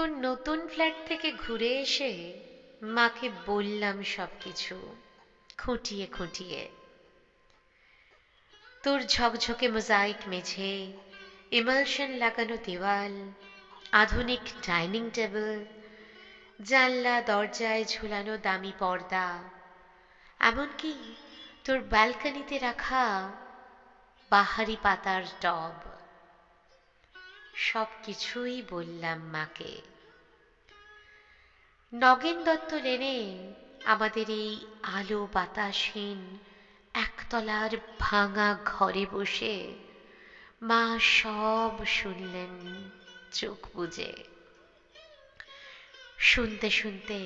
তোর নতুন ফ্ল্যাট থেকে ঘুরে এসে মাকে বললাম সব কিছু খুঁটিয়ে খুঁটিয়ে। তোর ঝকঝকে মোজাইক মেঝে, ইমালশন লাগানো দেওয়াল, আধুনিক ডাইনিং টেবিল, জানলা দরজায় ঝুলানো দামি পর্দা, এমনকি তোর ব্যালকানিতে রাখা বাহারি পাতার টব। সব কিছুই বললাম মাকে। নগেন দত্ত লেনে আমাদের এই আলো বাতাসহীন একতলার ভাঙা ঘরে বসে মা সব শুনলেন চোখ বুঝে শুনতে শুনতে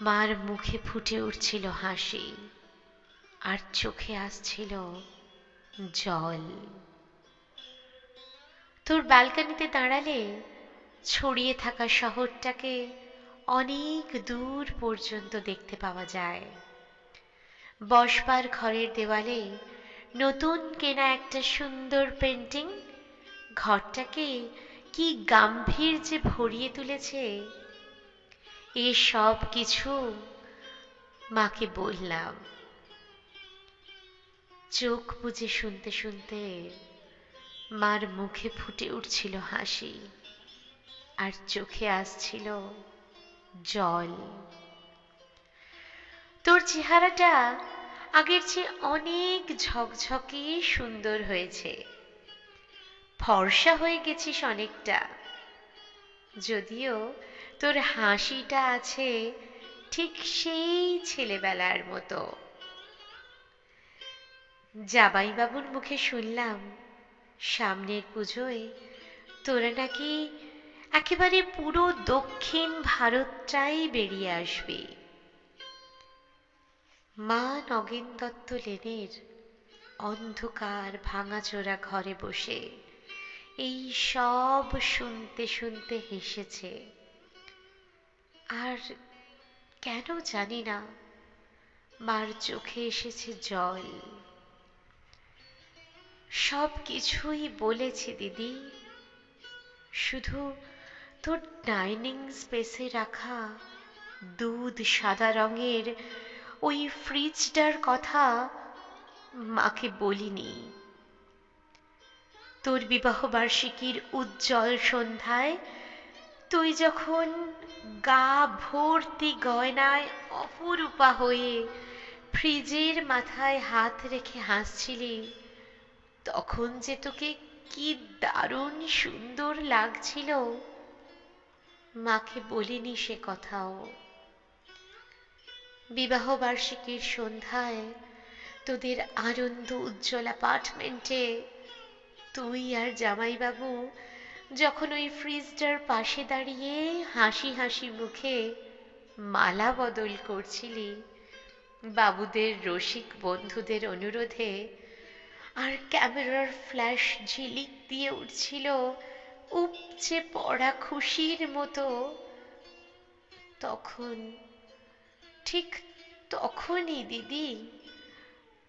মার মুখে ফুটে উঠছিল হাসি আর চোখে আসছিল জল। তোর ব্যালকানিতে দাঁড়ালে ছড়িয়ে থাকা শহরটাকে অনেক দূর পর্যন্ত দেখতে পাওয়া যায়। বসবার ঘরের দেওয়ালে নতুন কেনা একটা সুন্দর পেন্টিং। ঘরটাকে কি গাম্ভীর্যে ভরিয়ে তুলেছে। এ সব কিছু মাকে বললাম। চোখ বুঝে শুনতে শুনতে মার মুখে ফুটে উঠছিল হাসি আর চোখে আসছিল জল। তোর চেহারাটা আগের চেয়ে অনেক ঝকঝকে সুন্দর হয়েছে। ফর্সা হয়ে গেছিস অনেকটা। যদিও তোর হাসিটা আছে ঠিক সেই ছেলেবেলার মতো। জামাইবাবুর মুখে শুনলাম, সামনের পুজোয় তোরা নাকি একেবারে পুরো দক্ষিণ ভারতটাই বেরিয়ে আসবে। মা নগেন দত্ত লেনের অন্ধকার ভাঙাচোরা ঘরে বসে এই সব শুনতে শুনতে হেসেছে। আর কেন জানি না, মার চোখে এসেছে জল। সব কিছুই বলেছে দিদি, শুধু তোর ডাইনিং স্পেসে রাখা দুধ সাদা রঙের ওই ফ্রিজটার কথা মাকে বলিনি। তোর বিবাহ বার্ষিকীর উজ্জ্বল সন্ধ্যায় তুই যখন গা ভর্তি গয়নায় অপরূপা হয়ে ফ্রিজের মাথায় হাত রেখে হাসছিলি, তখন যে তোকে কি দারুণ সুন্দর লাগছিল। মাকে বলিনি সে কথাও। বিবাহ বার্ষিকীর সন্ধ্যায় তোদের আনন্দ উজ্জ্বল অ্যাপার্টমেন্টে তুই আর জামাইবাবু যখন ওই ফ্রিজটার পাশে দাঁড়িয়ে হাসি হাসি মুখে মালা বদল করছিলি, বাবুদের রসিক বন্ধুদের অনুরোধে আর ক্যামেরার ফ্ল্যাশ ঝিলিক দিয়ে উঠছিল উপচে পড়া খুশির মতো, তখন, ঠিক তখনই দিদি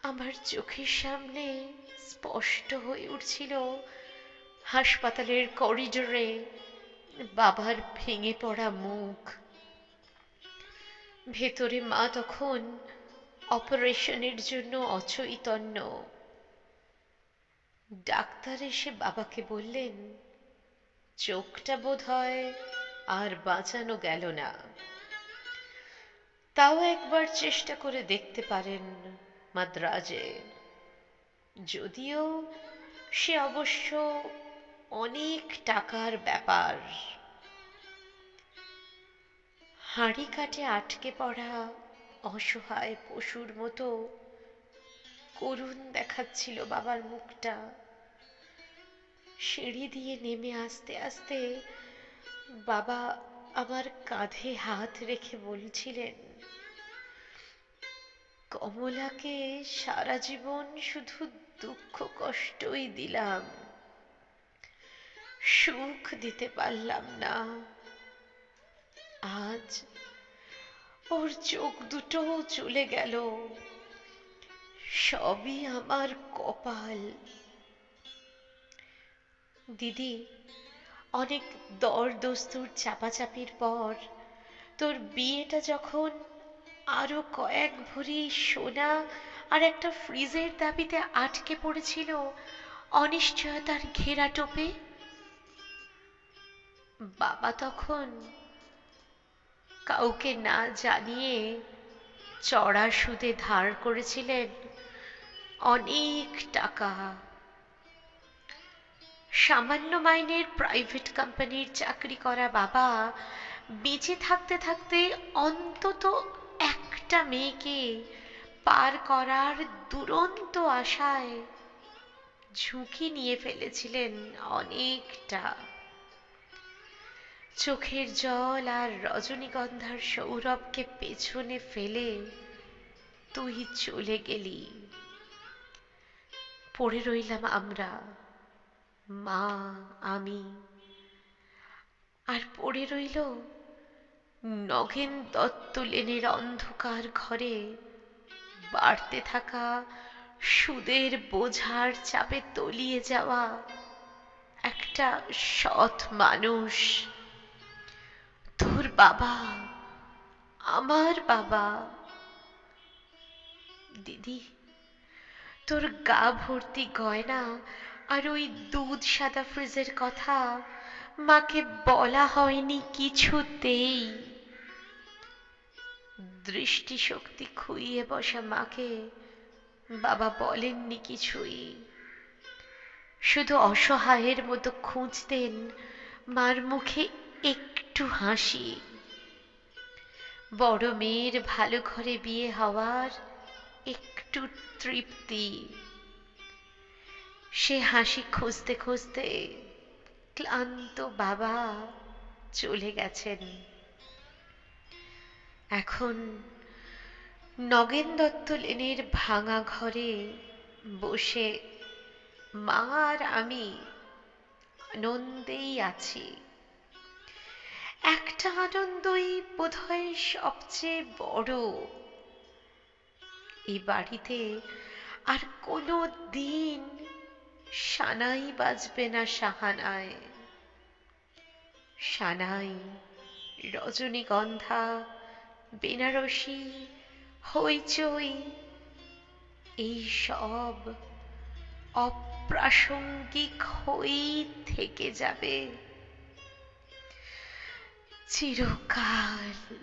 আমার চোখের সামনে স্পষ্ট হয়ে উঠছিল, হাসপাতালের করিডোরে বাবার ভেঙে পড়া মুখ। ভেতরে মা তখন অপারেশনের জন্য অচৈতন্য। ডাক্তার এসে বাবাকে বললেন চোখটা বোধ হয় আর বাঁচানো গেল না। তাও একবার চেষ্টা করে দেখতে পারেন মাদ্রাজে। যদিও সে অবশ্য অনেক টাকার ব্যাপার। হাঁড়ি কাটে আটকে পড়া অসহায় পশুর মতো করুণ দেখাচ্ছিল বাবার মুখটা। সিঁড়ি দিয়ে নেমে আসতে আসতে বাবা আমার কাঁধে হাত রেখে বলছিলেন, কমলাকে সারা জীবন শুধু দুঃখ কষ্টই দিলাম। সুখ দিতে পারলাম না। আজ ওর চোখ দুটো চলে গেল। সবই আমার কপাল। দিদি, অনেক দর দস্তুর চাপাচাপির পর তোর বিয়েটা যখন আরও কয়েক ভরি সোনা আর একটা ফ্রিজের দাবিতে আটকে পড়েছিল অনিশ্চয়তার ঘেরা টোপে? বাবা তখন কাউকে না জানিয়ে চড়া সুদে ধার করেছিলেন অনেক টাকা। সামান্য মাইনের প্রাইভেট কোম্পানির চাকরি করা বাবা বেঁচে থাকতে থাকতে অন্তত একটা মেয়েকে পার করার দুরন্ত আশায় ঝুঁকি নিয়ে ফেলেছিলেন অনেকটা। চোখের জল আর রজনীগন্ধার সৌরভকে পেছনে ফেলে তুই চলে গেলি। পড়ে রইলাম আমরা। মা, আমি। আর পড়ে রইল নগেন দত্ত লেনের অন্ধকার ঘরে, বাড়তে থাকা সুদের বোঝার চাপে তলিয়ে যাওয়া একটা সৎ মানুষ। তোর বাবা, আমার বাবা। দিদি, তোর গা ভর্তি গয়না আর ওই দুধ সাদা ফ্রিজের কথা মাকে বলা হয়নি কিছুতেই। দৃষ্টিশক্তি খুইয়ে বসা মাকে বাবা বলেননি কিছুই। শুধু অসহায়ের মতো খুঁজতেন মার মুখে একটু হাসি। বড় মেয়ের ভালো ঘরে বিয়ে হওয়ার একটু তৃপ্তি। সে হাসি খুঁজতে খুঁজতে ক্লান্ত বাবা চলে গেছেন। এখন নগেন দত্ত লেনের ভাঙা ঘরে বসে, মা আর আমি আনন্দেই আছি। একটা আনন্দই বোধহয় সবচেয়ে বড়। এই বাড়িতে আর কোনো দিন সানাই বাজবে না সাহানায়। সানাই, রজনীগন্ধা, বেনারসি, হইচই এই সব অপ্রাসঙ্গিক হয়েই থেকে যাবে। চিরকাল